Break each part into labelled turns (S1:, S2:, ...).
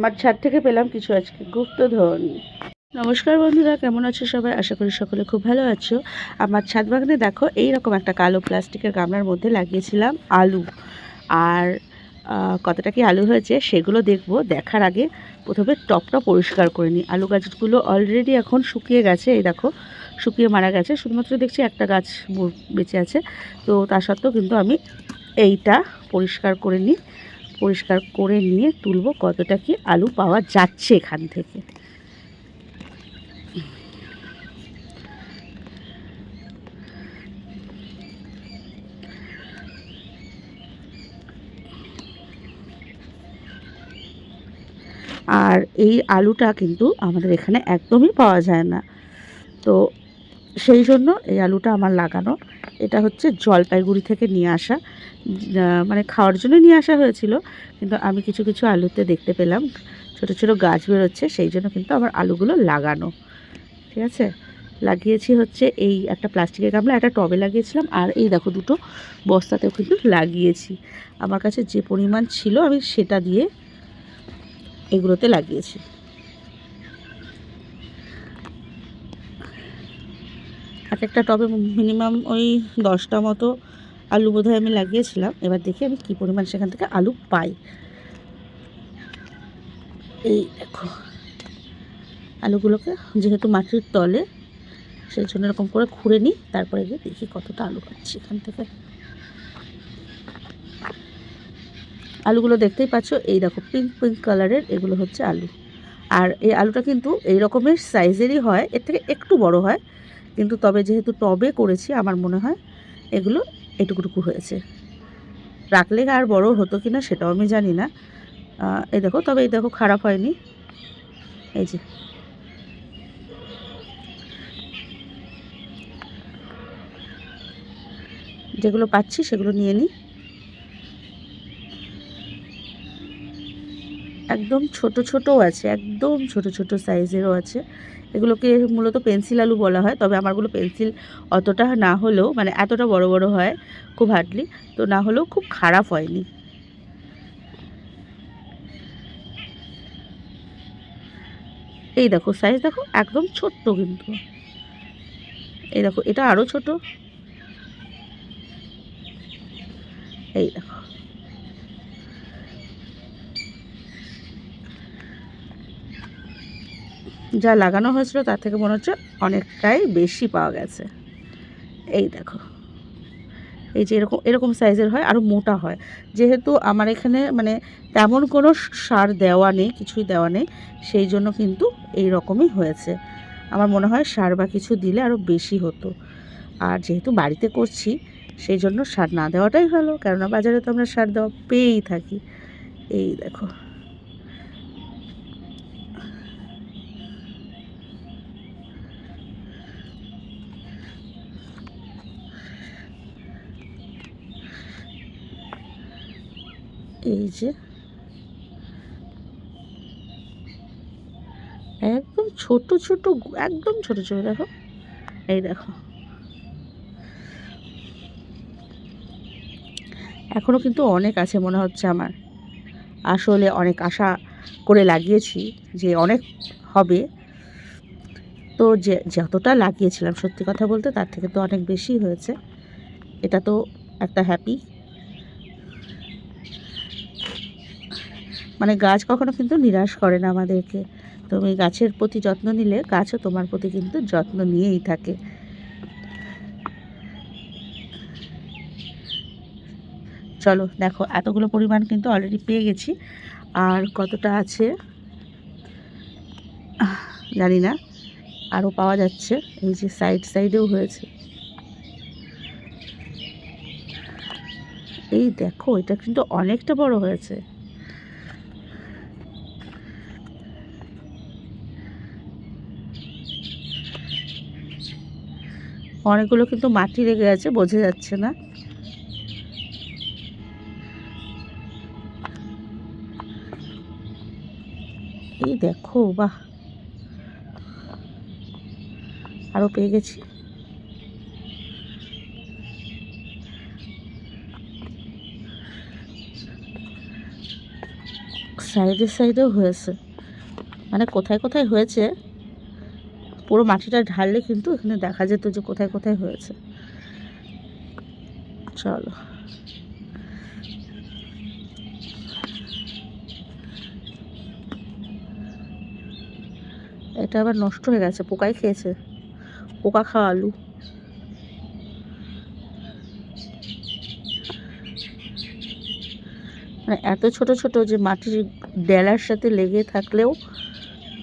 S1: আমার ছাদ থেকে পেলাম কিছু আজকে গুপ্তধন। নমস্কার বন্ধুরা, কেমন আছো সবাই? আশা করি সকলে খুব ভালো আছো। আমার ছাদ বাগানে দেখো এই রকম একটা কালো প্লাস্টিকের গামলার মধ্যে লাগিয়েছিলাম আলু। আর কতটা কি আলু হয়েছে সেগুলো দেখব, দেখার আগে প্রথমে টপটা পরিষ্কার করে নিই। আলু গাছগুলো অলরেডি এখন শুকিয়ে গেছে, এই দেখো, শুকিয়ে মারা গেছে। শুধুমাত্র দেখছি একটা গাছ বেঁচে আছে। তো তা সত্ত্বেও কিন্তু আমি এইটা পরিষ্কার করে নিই। পরিষ্কার করে নিয়ে তুলবো কতটা কি আলু পাওয়া যাচ্ছে এখান থেকে। আর এই আলুটা কিন্তু আমাদের এখানে একদমই পাওয়া যায় না। তো সেই জন্য এই আলুটা আমার লাগানো। এটা হচ্ছে জলপাইগুড়ি থেকে নিয়ে আসা মানে খাওয়ার জন্য নিয়ে আসা হয়েছিল, কিন্তু আমি কিছু কিছু আলুতে দেখতে পেলাম, ছোট ছোট গাছ বেরোচ্ছে, সেই জন্য কিন্তু আমার আলুগুলো লাগানো। ঠিক আছে? লাগিয়েছি হচ্ছে এই একটা প্লাস্টিকের গামলা, একটা টবে লাগিয়েছিলাম, আর এই দেখো দুটো বস্তাতেও কিন্তু লাগিয়েছি। আমার কাছে যে পরিমাণ ছিল, আমি সেটা দিয়ে এগুলোতে লাগিয়েছি। এক একটা টবে মিনিমাম ওই দশটা মতো আলু বোধহয় আমি লাগিয়েছিলাম। এবার দেখি আমি কী পরিমাণ সেখান থেকে আলু পাই। এই দেখো, আলুগুলোকে যেহেতু মাটির তলে, সেই জন্য এরকম করে খুঁড়ে নিই, তারপরে গিয়ে দেখি কতটা আলু পাচ্ছি এখান থেকে। আলুগুলো দেখতেই পাচ্ছ, এই দেখো পিঙ্ক পিঙ্ক কালারের এগুলো হচ্ছে আলু। আর এই আলুটা কিন্তু এই রকমের সাইজেরই হয়, এর থেকে একটু বড় হয় কিন্তু তবে যেহেতু টবে করেছি, আমার মনে হয় এগুলো এটুকুটুকু হয়েছে। রাখলে আর বড় হতো কি না সেটাও আমি জানি না। এই দেখো, তবে এই দেখো খারাপ হয়নি। এই যে। যেগুলো পাচ্ছি সেগুলো নিয়ে নিই। একদম ছোট ছোটও আছে, একদম ছোট ছোট সাইজেরও আছে। এগুলোকে মূলত পেন্সিল আলু বলা হয়, তবে আমারগুলো পেন্সিল অতটা না হলেও মানে এতটা বড় বড় হয় খুব হার্ডলি তো না হলেও খুব খারাপ হয়নি। এই দেখো সাইজ দেখো, একদম ছোট্ট কিন্তু। এই দেখো, এটা আরও ছোট। এই দেখো। যা লাগানো হয়েছিল তার থেকে মনে হচ্ছে অনেকটাই বেশি পাওয়া গেছে। এই দেখো। এই যে এরকম এরকম সাইজের হয় আরও মোটা হয়। যেহেতু আমার এখানে মানে তেমন কোনো সার দেওয়া নেই, কিছুই দেওয়া নেই, সেই জন্য কিন্তু এই রকমই হয়েছে। আমার মনে হয় সার বা কিছু দিলে আরও বেশি হতো। আর যেহেতু বাড়িতে করছি, সেই জন্য সার না দেওয়াটাই ভালো। কেননা বাজারে তো আমরা সার দেওয়া পেয়েই থাকি। এই দেখো। এই যে। একদম ছোট ছোট, একদম ছোট ছোট, দেখো। এই দেখো। এখনও কিন্তু অনেক আছে মনে হচ্ছে আমার। আসলে অনেক আশা করে লাগিয়েছি যে অনেক হবে। তো যে, যতটা লাগিয়েছিলাম সত্যি কথা বলতে তার থেকে তো অনেক বেশি হয়েছে। এটা তো একটা হ্যাপি মানে গাছ কখনো কিন্তু নিরাশ করে না আমাদেরকে। তুমি গাছের প্রতি যত্ন নিলে গাছও তোমার প্রতি কিন্তু যত্ন নিয়েই থাকে। চলো, দেখো, এতগুলো পরিমাণ কিন্তু অলরেডি পেয়ে গেছি। আর কতটা আছে? জানি না। আরও পাওয়া যাচ্ছে। এই যে সাইড সাইডেও হয়েছে। এই দেখো, এটা কিন্তু অনেকটা বড় হয়েছে। অনেকগুলো কিন্তু মাটি লেগে আছে, বোঝা যাচ্ছে না। এই দেখো, বাহ। আরও পেয়ে গেছি। সাইডে সাইডেও হয়েছে। মানে কোথায় কোথায় হয়েছে? পুরো মাটিটা ঢাললে কিন্তু এখানে দেখা যেত যে কোথায় কোথায় হয়েছে। চলো। এটা আবার নষ্ট হয়ে গেছে, পোকাই খেয়েছে। পোকা খাওয়া আলু। মানে এত ছোট ছোট যে মাটির ডেলার সাথে লেগে থাকলেও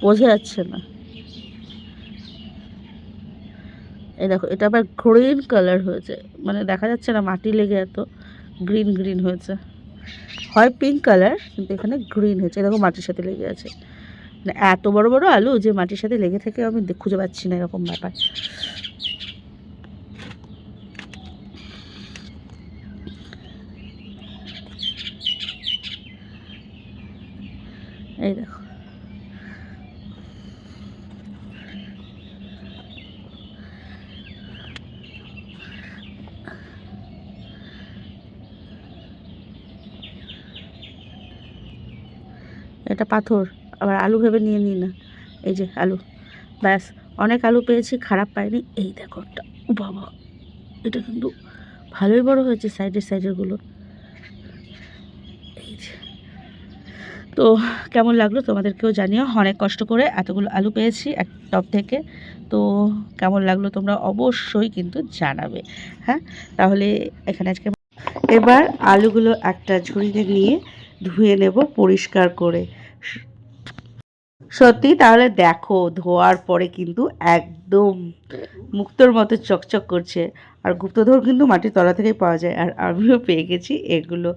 S1: বোঝা যাচ্ছে না। এই দেখো, এটা আবার গ্রিন কালার হয়েছে। মানে দেখা যাচ্ছে না মাটি লেগে এত গ্রিন গ্রিন হয়েছে। হয় পিঙ্ক কালার কিন্তু এখানে গ্রিন হয়েছে। দেখো, মাটির সাথে লেগে আছে। মানে এত বড় বড় আলু যে মাটির সাথে লেগে থাকে আমি খুঁজে পাচ্ছি না এরকম ব্যাপার। এই দেখো। এটা পাথর, আবার আলু ভেবে নিয়ে নিই না। এই যে আলু। ব্যাস, অনেক আলু পেয়েছি, খারাপ পাইনি। এই দেখো একটা। বাবা, এটা কিন্তু ভালোই বড় হয়েছে সাইডের সাইডেরগুলো এই যে। তো কেমন লাগল তোমাদেরকেও জানিও। অনেক কষ্ট করে এতগুলো আলু পেয়েছি এক টপ থেকে। তো কেমন লাগল তোমরা অবশ্যই কিন্তু জানাবে। হ্যাঁ? তাহলে এখানে আজকে এবার আলুগুলো একটা ঝুড়িতে নিয়ে ধুয়ে নেব পরিষ্কার করে। সত্যি, তাহলে দেখো, ধোয়ার পরে কিন্তু একদম মুক্তোর মতো চকচক করছে। আর গুপ্তধর কিন্তু মাটির তলা থেকেই পাওয়া যায়। আর আমিও পেয়ে গেছি এগুলো।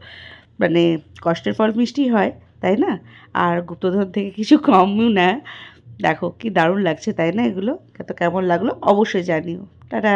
S1: মানে কষ্টের ফল মিষ্টি হয়, তাই না? আর গুপ্তধর থেকে কিছু কমও না। দেখো, কি দারুণ লাগছে, তাই না এগুলো? তো কেমন লাগল অবশ্যই জানিও। টাটা!